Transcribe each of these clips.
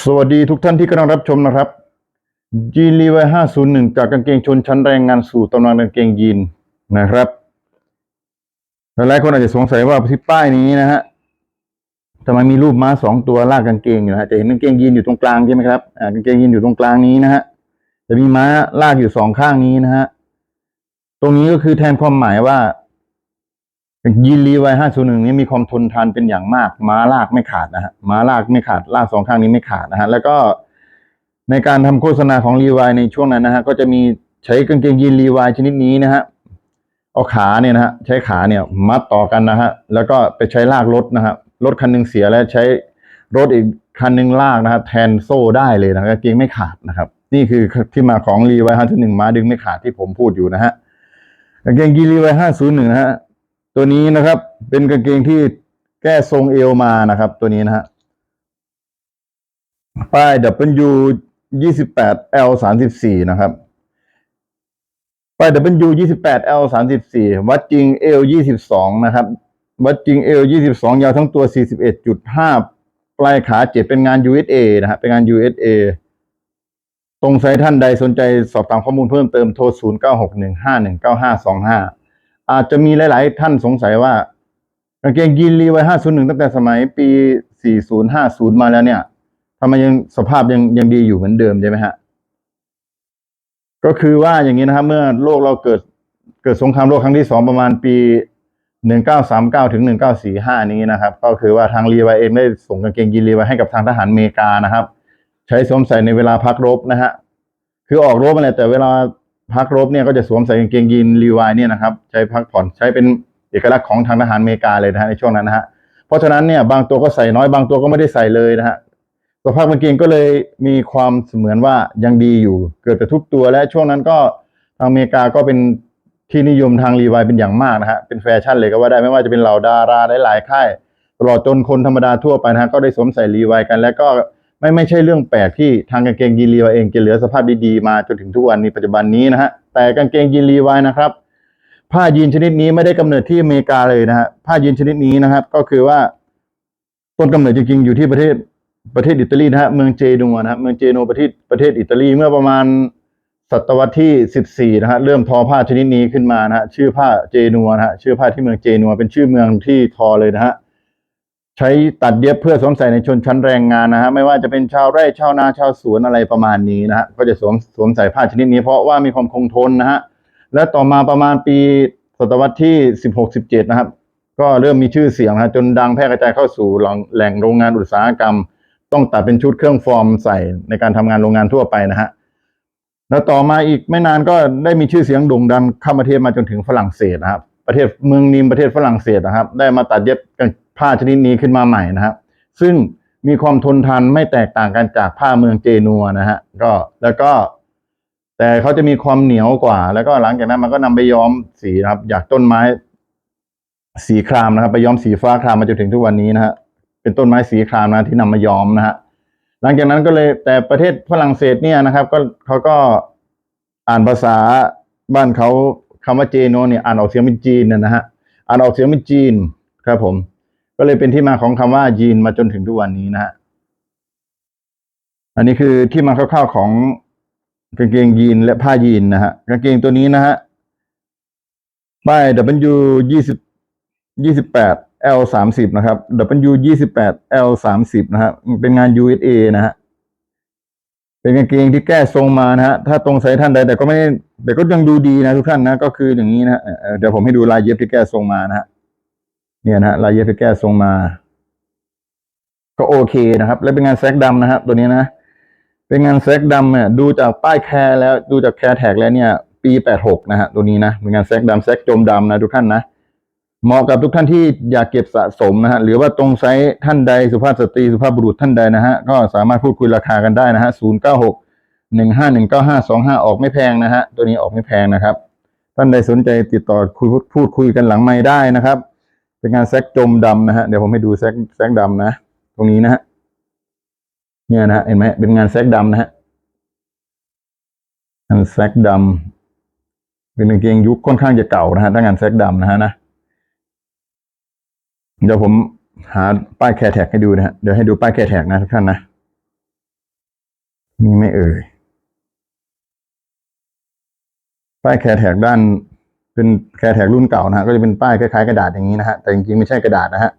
สวัสดีทุกท่านที่กำลังรับชมนะครับยีนรีไวห้าศูนย์หนึ่งจากกางเกงชนชั้นแรงงานสู่ตำนานกางเกงยีนนะครับหลายคนอาจจะสงสัยว่าที่ป้ายนี้นะฮะทำไมมีรูปม้าสองตัวลากกางเกงอยู่นะฮะจะเห็นกางเกงยีนอยู่ตรงกลางใช่ไหมครับอ่ากางเกงยีนอยู่ตรงกลางนี้นะฮะจะมีม้าลากอยู่สองข้างนี้นะฮะตรงนี้ก็คือแทนความหมายว่า ยีนรีไวห้าศูนย์หนึ่งนี้มีความทนทานเป็นอย่างมาก ม้าลากไม่ขาดนะฮะม้าลากไม่ขาดลากสองข้างนี้ไม่ขาดนะฮะแล้วก็ในการทำโฆษณาของรีไวในช่วงนั้นนะฮะก็จะมีใช้กางเกงยีนรีไวชนิดนี้นะฮะเอาขาเนี่ยนะฮะใช้ขาเนี่ยมัดต่อกันนะฮะแล้วก็ไปใช้ลากรถนะฮะรถคันหนึ่งเสียแล้วใช้รถอีกคันหนึ่งลากนะฮะแทนโซ่ได้เลยนะกางเกงไม่ขาดนะครับ นี่คือที่มาของรีไวห้าศูนย์หนึ่งม้าดึงไม่ขาดที่ผมพูดอยู่นะฮะกางเกงยีนรีไวห้าศูนย์หนึ่งนะฮะ ตัวนี้นะครับ เป็นกางเกงที่แก้ทรงเอวมานะครับ ตัวนี้นะฮะป้าย W 28 L 34นะครับป้าย W 28 L 34วัดจริง L 22นะครับ วัดจริง L 22 ยาวทั้งตัว 41.5 ปลายขาเจ็ดเป็นงาน USA นะฮะเป็นงาน USA ตรงไซท่านใดสนใจสอบถามข้อมูลเพิ่มเติมโทร 0961519525 อาจจะมีหลาย ๆ ท่านสงสัยว่ากางเกงยีนรีไว้501ตั้งแต่สมัยปี4050มาแล้วเนี่ยทำไมยังสภาพยังยังดีอยู่เหมือนเดิมใช่ไหมฮะ ก็คือว่าอย่างนี้นะครับ เมื่อโลกเราเกิดเกิดสงครามโลกครั้งที่สองประมาณปี1939ถึง1945นี้นะครับ ก็คือว่าทางรีไวเองได้ส่งกางเกงยีนรีไว้ให้กับทางทหารอเมริกานะครับ ใช้สวมใส่ในเวลาพักรบนะฮะคือออกรบมาแหละแต่เวลา พักรบเนี่ยก็จะสวมใส่กางเกงยีนรีวายเนี่ยนะครับใช้พักผ่อนใช้เป็นเอกลักษณ์ของทางทหารอเมริกาเลยนะฮะในช่วงนั้นนะฮะเพราะฉะนั้นเนี่ยบางตัวก็ใส่น้อยบางตัวก็ไม่ได้ใส่เลยนะฮะสภาพกางเกงก็เลยมีความเสมือนว่ายังดีอยู่เกิดแต่ทุกตัวและช่วงนั้นก็ทางอเมริกาก็เป็นที่นิยมทางรีวายเป็นอย่างมากนะฮะเป็นแฟชั่นเลยก็ว่าได้ไม่ว่าจะเป็นเหล่าดาราหลายๆค่ายตลอดจนคนธรรมดาทั่วไปนะฮะก็ได้สวมใส่รีวายกัน แล้วก็ ไม่ไม่ใช่เรื่องแปลกที่ทางกางเกงยีนรีวายเองจะเหลือสภาพดีๆมาจนถึงทุกวันนี้ปัจจุบันนี้นะฮะแต่กางเกงยีนรีวายนะครับ ผ้ายีนชนิดนี้ไม่ได้กำเนิดที่อเมริกาเลยนะฮะผ้ายีนชนิดนี้นะครับ ก็คือว่าต้นกำเนิดจริงๆอยู่ที่ประเทศประเทศอิตาลีนะฮะเมืองเจนัวนะฮะเมืองเจโนประเทศประเทศอิตาลีเมื่อประมาณศตวรรษที่ 14 นะฮะเริ่มทอผ้าชนิดนี้ขึ้นมานะฮะชื่อผ้าเจนัวนะฮะชื่อผ้าที่เมืองเจนัวเป็นชื่อเมืองที่ทอเลยนะฮะ ใช้ตัดเย็บเพื่อสวมใส่ในชนชั้นแรงงานนะฮะไม่ว่าจะเป็นชาวไร่ชาวนาชาวสวนอะไรประมาณนี้นะฮะก็จะสวมสวมใส่ผ้าชนิดนี้เพราะว่ามีความคงทนนะฮะและต่อมาประมาณปีศตวรรษที่ 16 17 นะครับ ก็เริ่มมีชื่อเสียงนะจนดังแพร่กระจายเข้าสู่แหล่งโรงงานอุตสาหกรรม ต้องตัดเป็นชุดเครื่องฟอร์มใส่ในการทำงานโรงงานทั่วไปนะฮะแล้วต่อมาอีกไม่นานก็ได้มีชื่อเสียงโด่งดังข้ามประเทศมาจนถึงฝรั่งเศสนะครับประเทศเมืองนิมประเทศฝรั่งเศสนะครับ ได้มาตัดเย็บกัน ผ้าชนิดนี้ขึ้นมาใหม่นะครับ ซึ่งมีความทนทานไม่แตกต่างกันจากผ้าเมืองเจนัวนะฮะก็แล้วก็ แต่เขาจะมีความเหนียวกว่า แล้วก็หลังจากนั้นมันก็นำไปย้อมสีนะครับจากต้นไม้ สีครามนะครับ ไปย้อมสีฟ้าครามมาจนถึงทุกวันนี้นะฮะเป็นต้นไม้สีครามนะที่นำมาย้อมนะฮะหลังจากนั้นก็เลยแต่ประเทศฝรั่งเศสเนี่ยนะครับ ก็เขาก็อ่านภาษาบ้านเขาคำว่าเจโนเนี่ยอ่านออกเสียงเป็นจีนนะนะฮะอ่านออกเสียงเป็นจีนครับผม ก็เลยเป็นที่มาของคำว่ายีนมาจนถึงทุกวันนี้นะฮะอันนี้คือที่มาคร่าวๆของกางเกงยีนและผ้ายีนนะฮะกางเกงตัวนี้นะฮะป้าย W ยี่สิบยี่สิบแปด L สามสิบนะครับ W ยี่สิบแปด L สามสิบนะฮะเป็นงาน USA นะฮะเป็นกางเกงที่แก้ทรงมานะฮะถ้าตรงไซส์ท่านใดแต่ก็ไม่แต่ก็ยังดูดีนะทุกท่านนะ ก็คืออย่างนี้นะเดี๋ยวผมให้ดูลายเย็บที่แก้ทรงมานะฮะ เนี่ยนะฮะลายเย็บที่แก้ทรงมา ก็โอเคนะครับ แล้วเป็นงานแซกดำนะครับ ตัวนี้นะ เป็นงานแซกดำเนี่ยดูจากป้ายแคร์แล้วดูจากแคร์แท็กแล้วเนี่ย ปีแปดหกนะฮะตัวนี้นะเป็นงานแซกดำแซกจมดำนะทุกท่านนะเหมาะกับทุกท่านที่อยากเก็บสะสมนะฮะหรือว่าตรงไซส์ท่านใดสุภาพสตรีสุภาพบุรุษท่านใดนะฮะก็สามารถพูดคุยราคากันได้นะฮะศูนย์เก้าหกหนึ่งห้าหนึ่งเก้าห้าสองห้าออกไม่แพงนะฮะตัวนี้ออกไม่แพงนะครับ ท่านใดสนใจติดต่อคุยพูดคุยกันหลังไม่ได้นะครับ เป็นงานแซกจมดำนะฮะเดี๋ยวผมให้ดูแซกแซกดำนะ ตรงนี้นะฮะเนี่ยนะเห็นไหมเป็นงานแซกดำนะฮะงานแซกดำเป็นกางเกงยุคค่อนข้างจะเก่านะฮะถ้างานแซกดำนะฮะนะเดี๋ยวผมหาป้ายแคร์แท็กให้ดูนะฮะเดี๋ยวให้ดูป้ายแคร์แท็กนะทุกท่านนะมีไม่เอ่ยป้ายแคร์แท็กด้าน เป็นแคร์แท็กรุ่นเก่านะฮะก็จะเป็นป้ายคล้ายๆกระดาษอย่างนี้นะฮะแต่จริงๆไม่ใช่กระดาษนะฮะ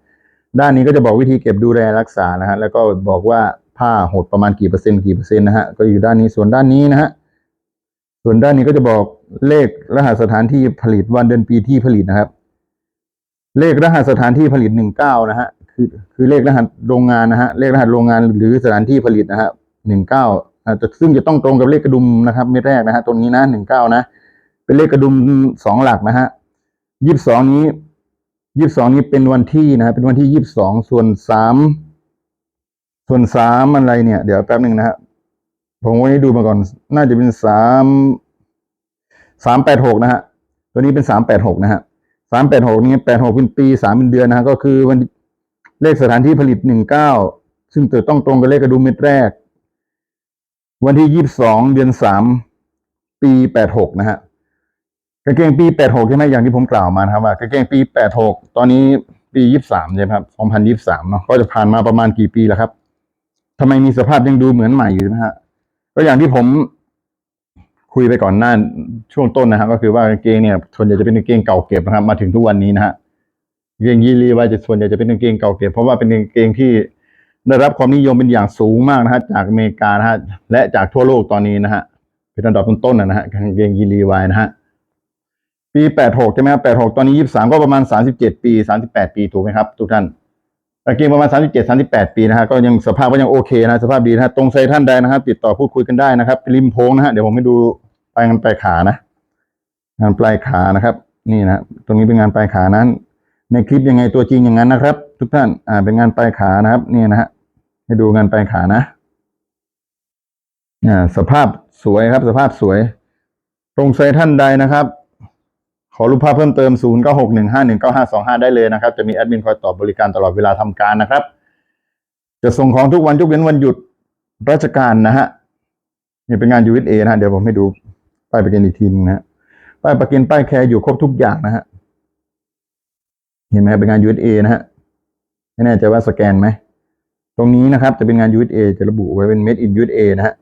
ด้านนี้ก็จะบอกวิธีเก็บดูแลรักษานะฮะแล้วก็บอกว่าผ้าหดประมาณกี่เปอร์เซ็นต์กี่เปอร์เซ็นต์นะฮะก็อยู่ด้านนี้ส่วนด้านนี้นะฮะส่วนด้านนี้ก็จะบอกเลขรหัสสถานที่ผลิตวันเดือนปีที่ผลิตนะครับ เลขรหัสสถานที่ผลิตหนึ่งเก้านะฮะคือคือเลขรหัสโรงงานนะฮะเลขรหัสโรงงานหรือสถานที่ผลิตนะฮะหนึ่งเก้าซึ่งจะต้องตรงกับเลขกระดุมนะครับเม็ดแรกนะฮะตรงนี้นะหนึ่งเก้านะ เป็นเลขกระดุมสองหลักนะฮะยี่สิบสองนี้ยี่สิบสองนี้เป็นวันที่นะฮะเป็นวันที่ยี่สิบสองส่วนสามส่วนสามอะไรเนี่ย เดี๋ยวแป๊บหนึ่งนะฮะผมวันนี้ดูมาก่อน น่าจะเป็นสามสามแปดหกนะฮะตัวนี้เป็นสามแปดหกนะฮะสามแปดหกนี้แปดหกเป็นปีสามเป็นเดือนนะฮะก็คือวันเลขสถานที่ผลิตหนึ่งเก้าซึ่งจะต้องตรงกับเลขกระดุมเม็ดแรก วันที่ยี่สิบสองเดือนสามปีแปดหกนะฮะ กางเกงปี 86 ใช่ไหมอย่างที่ผมกล่าวมานะครับว่ากางเกงปี 86 ตอนนี้ปี 23 ใช่ไหมครับ2023 เนาะก็จะผ่านมาประมาณกี่ปีแล้วครับทำไมมีสภาพยังดูเหมือนใหม่อยู่นะฮะก็อย่างที่ผมคุยไปก่อนหน้าช่วงต้นนะครับก็คือว่ากางเกงเนี่ยส่วนใหญ่จะเป็นกางเกงเก่าเก็บนะครับ มาถึงทุกวันนี้นะฮะกางเกงยีรีว่าจะส่วนใหญ่จะเป็นกางเกงเก่าเก็บเพราะว่าเป็นกางเกงที่ได้รับความนิยมเป็นอย่างสูงมากนะฮะจากอเมริกานะฮะและจากทั่วโลกตอนนี้นะฮะเป็นอันดับต้นๆนะฮะกางเกงยีรีวายนะฮะ ปี86ใช่ไหมครับ86ตอนนี้23ก็ประมาณ37ปี38ปีถูกไหมครับ ทุกท่านกางเกงประมาณ37 38ปีนะฮะก็ยังสภาพก็ยังโอเคนะสภาพดีนะฮะตรงใจท่านใดนะครับ ติดต่อพูดคุยกันได้นะครับริมโพงนะฮะเดี๋ยวผมให้ดูปลายงานปลายขานะ งานปลายขานะครับ นี่นะตรงนี้เป็นงานปลายขานั้น ในคลิปยังไงตัวจริงอย่างนั้นนะครับ ทุกท่านอ่าเป็นงานปลายขานะครับ นี่นะฮะให้ดูงานปลายขานะอ่าสภาพสวยครับ สภาพสวย ตรงใจท่านใดนะครับ ขอรูปภาพเพิ่มเติม 0 9 6 1 5 1 9 5 2 5 ได้เลยนะครับ จะมีแอดมินคอยตอบบริการตลอดเวลาทำการนะครับ จะส่งของทุกวันยกเว้นวันหยุดราชการนะฮะนี่เป็นงาน USA นะฮะเดี๋ยวผมให้ดูป้ายประกันอีกทีนึงนะฮะป้ายประกันป้ายแคร์อยู่ครบทุกอย่างนะฮะเห็นไหมครับเป็นงาน USA นะฮะไม่แน่ใจว่าสแกนไหมตรงนี้นะครับจะเป็นงาน USA จะระบุไว้เป็น made in USA นะฮะ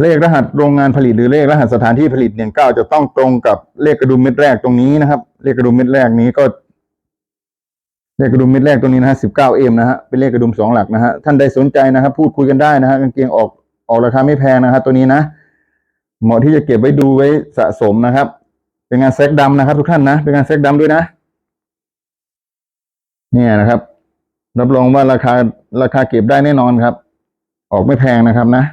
เลขรหัสโรงงานผลิตหรือเลขรหัสสถานที่ผลิตเนี่ยเก้าจะต้องตรงกับเลขกระดุมเม็ดแรกตรงนี้นะครับ เลขกระดุมเม็ดแรกนี้ก็ เลขกระดุมเม็ดแรกตรงนี้นะฮะสิบเก้าเอ็มนะฮะเป็นเลขกระดุมสองหลักนะฮะท่านใดสนใจนะครับ พูดคุยกันได้นะฮะกางเกงออกออกราคาไม่แพงนะครับตัวนี้นะเหมาะที่จะเก็บไว้ดูไว้สะสมนะครับ เป็นงานแซกดำนะครับ ทุกท่านนะเป็นงานแซกดำด้วยนะ เนี่ยนะครับ รับรองว่าราคาราคาเก็บได้แน่นอนครับ ออกไม่แพงนะครับนะ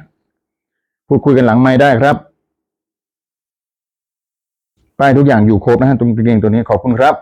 พูดคุยกันหลังไม้ได้ครับ ป้ายทุกอย่างอยู่ครบนะฮะตรงกางเกงตัวนี้ขอบคุณครับ